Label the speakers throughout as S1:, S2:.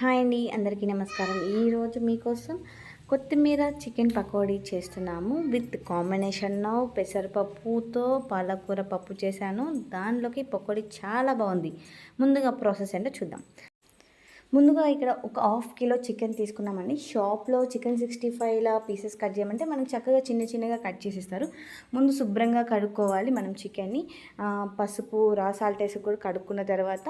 S1: Hi అండి అందరికీ నమస్కారం. ఈరోజు మీకోసం కొత్తిమీర చికెన్ పకోడీ చేస్తున్నాము. విత్ కాంబినేషన్ పెసరపప్పుతో పాలకూర పప్పు చేశాను. దానిలోకి పకోడీ చాలా బాగుంది. ముందుగా ప్రాసెస్ ఏంటో చూద్దాం. ముందుగా ఇక్కడ ఒక హాఫ్ కిలో చికెన్ తీసుకున్నామండి. షాప్లో చికెన్ సిక్స్టీ ఫైవ్లా పీసెస్ కట్ చేయమంటే మనం చక్కగా చిన్న చిన్నగా కట్ చేసి ఇస్తారు ముందు శుభ్రంగా కడుక్కోవాలి మనం చికెన్ని. పసుపు రా సాల్ట్ వేసి కూడా కడుక్కున్న తర్వాత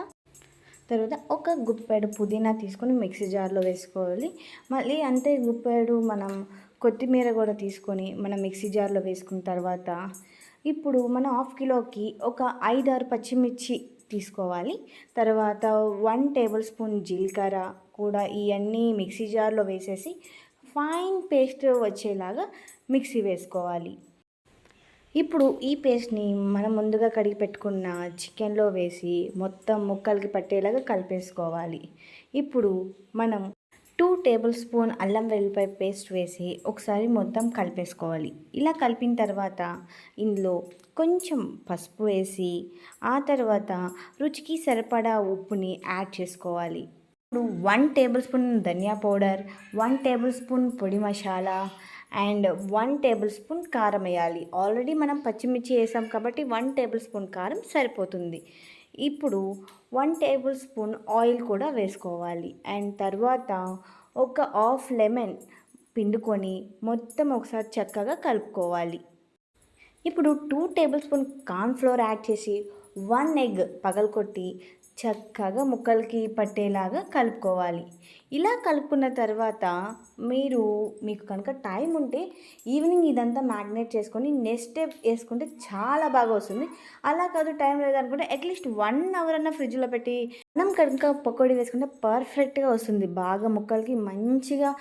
S1: తర్వాత ఒక గుప్పెడు పుదీనా తీసుకొని మిక్సీ జార్లో వేసుకోవాలి. మళ్ళీ అంతే గుప్పెడు మనం కొత్తిమీర కూడా తీసుకొని మనం మిక్సీ జార్లో వేసుకున్న తర్వాత ఇప్పుడు మనం హాఫ్ కిలోకి ఒక ఐదారు పచ్చిమిర్చి తీసుకోవాలి. తర్వాత వన్ టేబుల్ స్పూన్ జీలకర్ర కూడా ఇవన్నీ మిక్సీ జార్లో వేసేసి ఫైన్ పేస్ట్ వచ్చేలాగా మిక్సీ వేసుకోవాలి. ఇప్పుడు ఈ పేస్ట్ని మనం ముందుగా కడిగి పెట్టుకున్న చికెన్లో వేసి మొత్తం ముక్కలకి పట్టేలాగా కలిపేసుకోవాలి. ఇప్పుడు మనం టూ టేబుల్ స్పూన్ అల్లం వెల్లిపాయ పేస్ట్ వేసి ఒకసారి మొత్తం కలిపేసుకోవాలి. ఇలా కలిపిన తర్వాత ఇందులో కొంచెం పసుపు వేసి ఆ తర్వాత రుచికి సరిపడా ఉప్పుని యాడ్ చేసుకోవాలి. ఇప్పుడు వన్ టేబుల్ స్పూన్ ధనియా పౌడర్ వన్ టేబుల్ స్పూన్ పొడి masala and one tablespoon కారం వేయాలి. ఆల్రెడీ మనం పచ్చిమిర్చి వేసాం కాబట్టి వన్ టేబుల్ స్పూన్ కారం సరిపోతుంది. ఇప్పుడు వన్ టేబుల్ స్పూన్ ఆయిల్ కూడా వేసుకోవాలి. అండ్ తర్వాత ఒక హాఫ్ లెమన్ పిండుకొని మొత్తం ఒకసారి చక్కగా కలుపుకోవాలి. ఇప్పుడు two tablespoon cornflour add చేసి వన్ ఎగ్ పగలకొట్టి చక్కగా ముక్కలకి పట్టేలాగా కలుపుకోవాలి. ఇలా కలుపుకున్న తర్వాత మీరు మీకు కనుక టైం ఉంటే ఈవినింగ్ ఇదంతా మ్యాగ్నేట్ చేసుకొని నెక్స్ట్ డే వేసుకుంటే చాలా బాగా వస్తుంది. అలా కాదు టైం లేదనుకుంటే అట్లీస్ట్ వన్ అవర్ అన్న ఫ్రిడ్జ్లో పెట్టి మనం కనుక పకోడీ వేసుకుంటే పర్ఫెక్ట్గా వస్తుంది. బాగా ముక్కలకి మంచిగా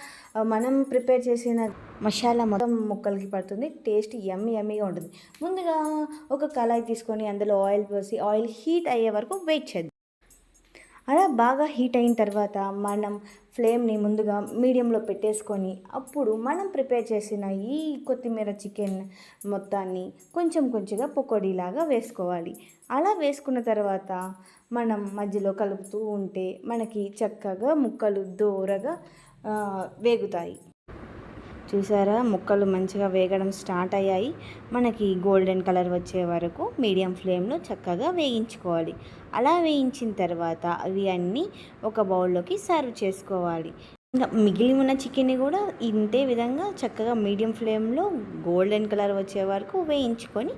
S1: మనం ప్రిపేర్ చేసిన మసాలా మొత్తం ముక్కలకి పడుతుంది. టేస్ట్ ఎమ్మి ఎమ్మిగా ఉంటుంది. ముందుగా ఒక కళాయి తీసుకొని అందులో ఆయిల్ పోసి ఆయిల్ హీట్ అయ్యే వరకు వెయిట్ చేద్దాం. అలా బాగా హీట్ అయిన తర్వాత మనం ఫ్లేమ్ని ముందుగా మీడియంలో పెట్టేసుకొని అప్పుడు మనం ప్రిపేర్ చేసిన ఈ కొత్తిమీర చికెన్ మొత్తాన్ని కొంచెం కొంచెంగా పకోడీలాగా వేసుకోవాలి. అలా వేసుకున్న తర్వాత మనం మధ్యలో కలుపుతూ ఉంటే మనకి చక్కగా ముక్కలు దోరగా వేగుతాయి. చూసారా? ముక్కలు మంచిగా వేగడం స్టార్ట్ అయ్యాయి. మనకి గోల్డెన్ కలర్ వచ్చే వరకు మీడియం ఫ్లేమ్లో చక్కగా వేయించుకోవాలి. అలా వేయించిన తర్వాత అవి అన్నీ ఒక బౌల్లోకి సర్వ్ చేసుకోవాలి. ఇంకా మిగిలి ఉన్న చికెన్ని కూడా ఇంతే విధంగా చక్కగా మీడియం ఫ్లేమ్లో గోల్డెన్ కలర్ వచ్చే వరకు వేయించుకొని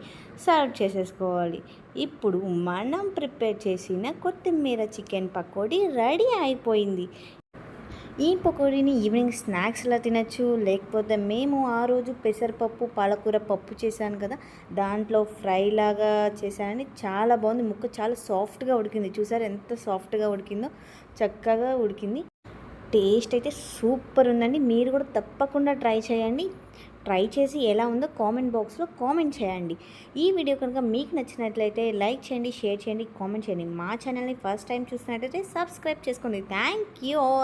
S1: సర్వ్ చేసేసుకోవాలి. ఇప్పుడు మనం ప్రిపేర్ చేసిన కొత్తిమీర చికెన్ పకోడీ రెడీ అయిపోయింది. ఈ పకోడీని ఈవినింగ్ స్నాక్స్లా తినచ్చు లేకపోతే మేము ఆ రోజు పెసరపప్పు పాలకూర పప్పు చేశాను కదా దాంట్లో ఫ్రై లాగా చేశానని చాలా బాగుంది. ముక్క చాలా సాఫ్ట్గా ఉడికింది. చూసారు ఎంత సాఫ్ట్గా ఉడికిందో? చక్కగా ఉడికింది. టేస్ట్ అయితే సూపర్ ఉందండి. మీరు కూడా తప్పకుండా ట్రై చేయండి. ట్రై చేసి ఎలా ఉందో కామెంట్ బాక్స్లో కామెంట్ చేయండి. ఈ వీడియో కనుక మీకు నచ్చినట్లయితే లైక్ చేయండి షేర్ చేయండి కామెంట్ చేయండి. మా ఛానల్ని ఫస్ట్ టైం చూసినట్లయితే సబ్స్క్రైబ్ చేసుకోండి. Thank you